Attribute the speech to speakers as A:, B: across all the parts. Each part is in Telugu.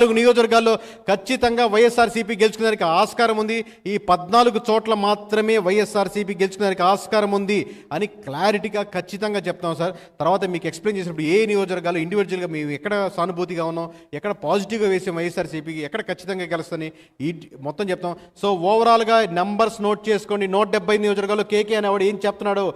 A: నాలుగు నియోజకవర్గాల్లో ఖచ్చితంగా వైఎస్ఆర్సీపీ గెలుచుకునేందుకు ఆస్కారం ఉంది. ఈ పద్నాలుగు చోట్ల మాత్రమే వైఎస్ఆర్సీపీ గెలుచుకునేందుకు ఆస్కారం ఉంది అని క్లారిటీగా ఖచ్చితంగా చెప్తాం సార్. తర్వాత మీకు ఎక్స్ప్లెయిన్ చేసినప్పుడు ఏ నియోజకవర్గాలు ఇండివిజువల్గా మేము ఎక్కడ సానుభూతిగా ఉన్నాం ఎక్కడ పాజిటివ్గా వేసాం వైఎస్ఆర్సీపీకి ఎక్కడ ఖచ్చితంగా గెలుస్తుంది ఈ మొత్తం చెప్తాం. సో ఓవరాల్గా నెంబర్స్ నోట్ చేసుకోండి. నూట డెబ్బై నియోజకవర్గాల్లో కేకే అనేవాడు ఏం చెప్తున్నాడు?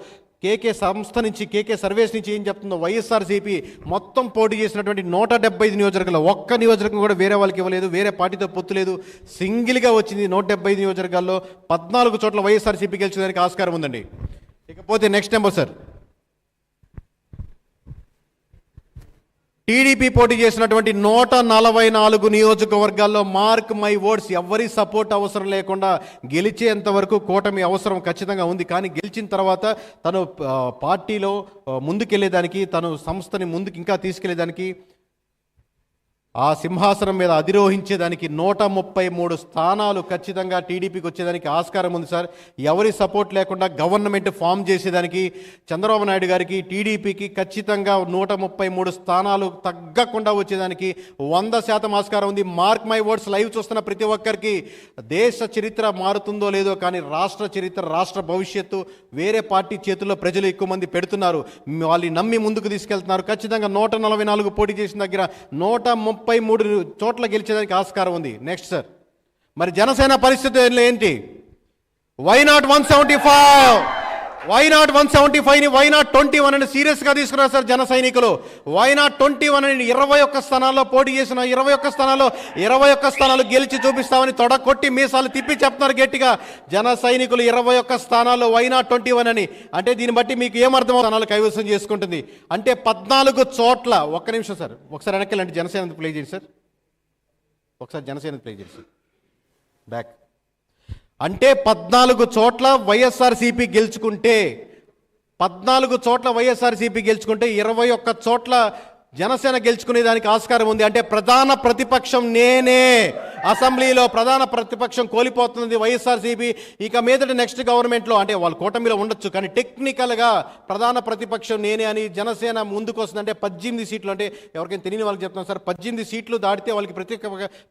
A: కేకే సంస్థ నుంచి కేకే సర్వేస్ నుంచి ఏం చెప్తుందో వైఎస్ఆర్సీపీ మొత్తం పోటీ చేసినటువంటి నూట డెబ్బై ఐదు నియోజకవర్గాలు ఒక్క నియోజకవర్గం కూడా వేరే వాళ్ళకి ఇవ్వలేదు వేరే పార్టీతో పొత్తు లేదు. సింగిల్గా వచ్చింది నూట డెబ్బై ఐదు నియోజకవర్గాల్లో పద్నాలుగు చోట్ల వైఎస్ఆర్సీపీ గెలిచేదానికి ఆస్కారం ఉందండి. ఇకపోతే నెక్స్ట్ నెంబర్ సార్ టీడీపీ పోటీ చేసినటువంటి నూట నలభై నాలుగు నియోజకవర్గాల్లో మార్క్ మై ఓట్స్ ఎవరి సపోర్ట్ అవసరం లేకుండా గెలిచేంత వరకు కూటమి అవసరం ఖచ్చితంగా ఉంది. కానీ గెలిచిన తర్వాత తను పార్టీలో ముందుకెళ్ళేదానికి తను సంస్థని ముందుకు ఇంకా తీసుకెళ్ళేదానికి ఆ సింహాసనం మీద అధిరోహించేదానికి నూట ముప్పై మూడు స్థానాలు ఖచ్చితంగా టీడీపీకి వచ్చేదానికి ఆస్కారం ఉంది సార్. ఎవరి సపోర్ట్ లేకుండా గవర్నమెంట్ ఫామ్ చేసేదానికి చంద్రబాబు నాయుడు గారికి టీడీపీకి ఖచ్చితంగా నూట ముప్పై మూడు స్థానాలు తగ్గకుండా వచ్చేదానికి వంద శాతం ఆస్కారం ఉంది. మార్క్ మై వర్డ్స్ లైవ్ చూస్తున్న ప్రతి ఒక్కరికి దేశ చరిత్ర మారుతుందో లేదో కానీ రాష్ట్ర చరిత్ర రాష్ట్ర భవిష్యత్తు వేరే పార్టీ చేతుల్లో ప్రజలు ఎక్కువ మంది పెడుతున్నారు. వాళ్ళని నమ్మి ముందుకు తీసుకెళ్తున్నారు. ఖచ్చితంగా నూట నలభై నాలుగు పోటీ చేసిన దగ్గర నూట ముప్పై మూడు చోట్ల గెలిచేదానికి ఆస్కారం ఉంది. నెక్స్ట్ సార్ మరి జనసేన పరిస్థితి ఏంటి? Why not one seventy five why not one seventy ఫైవ్ని why not twenty one అని సీరియస్గా తీసుకున్నారు సార్ జన సైనికులు? వై నాట్ ట్వంటీ వన్ అని ఇరవై ఒక్క స్థానాల్లో పోటీ చేసిన ఇరవై ఒక్క స్థానాల్లో ఇరవై ఒక్క స్థానాలు గెలిచి చూపిస్తామని తొడగొట్టి మీసాలు తిప్పి చెప్తున్నారు గట్టిగా. జన సైనికులు ఇరవై ఒక్క స్థానాల్లో వై నాట్ ట్వంటీ వన్ అని. అంటే దీన్ని బట్టి మీకు ఏమర్థం స్థానాలు కైవసం చేసుకుంటుంది. అంటే పద్నాలుగు చోట్ల ఒక్క నిమిషం సార్. ఒకసారి వెనక్కి జనసేన ప్లే చేయండి సార్. ఒకసారి జనసేన ప్లే చేయండి సార్. బ్యాక్ అంటే పద్నాలుగు చోట్ల వైఎస్ఆర్సీపీ గెలుచుకుంటే పద్నాలుగు చోట్ల వైఎస్ఆర్సీపీ గెలుచుకుంటే ఇరవై ఒక్క చోట్ల జనసేన గెలుచుకునే దానికి ఆస్కారం ఉంది. అంటే ప్రధాన ప్రతిపక్షం నేనే. అసెంబ్లీలో ప్రధాన ప్రతిపక్షం కోలిపోతుంది వైఎస్ఆర్సీపీ. ఇక మీదట నెక్స్ట్ గవర్నమెంట్లో అంటే వాళ్ళు కూటమిలో ఉండొచ్చు కానీ టెక్నికల్గా ప్రధాన ప్రతిపక్షం నేనే అని జనసేన ముందుకు వస్తుందంటే పద్దెనిమిది సీట్లు అంటే ఎవరికైనా తెలియని వాళ్ళకి చెప్తున్నాను సార్ పద్దెనిమిది సీట్లు దాటితే వాళ్ళకి ప్రతి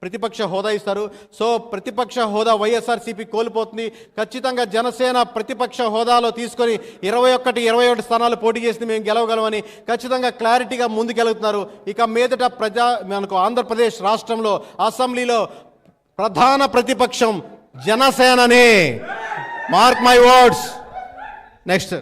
A: ప్రతిపక్ష హోదా ఇస్తారు. సో ప్రతిపక్ష హోదా వైఎస్ఆర్సీపీ కోల్పోతుంది. ఖచ్చితంగా జనసేన ప్రతిపక్ష హోదాలో తీసుకొని ఇరవై ఒకటి ఇరవై ఒకటి స్థానాలు పోటీ చేసి మేము గెలవగలమని ఖచ్చితంగా క్లారిటీగా ముందుకెళ్తున్నారు. ఇక మీదట ప్రజా మనకు ఆంధ్రప్రదేశ్ రాష్ట్రంలో అసెంబ్లీలో ప్రధాన ప్రతిపక్షం జనసేననే. Mark my words next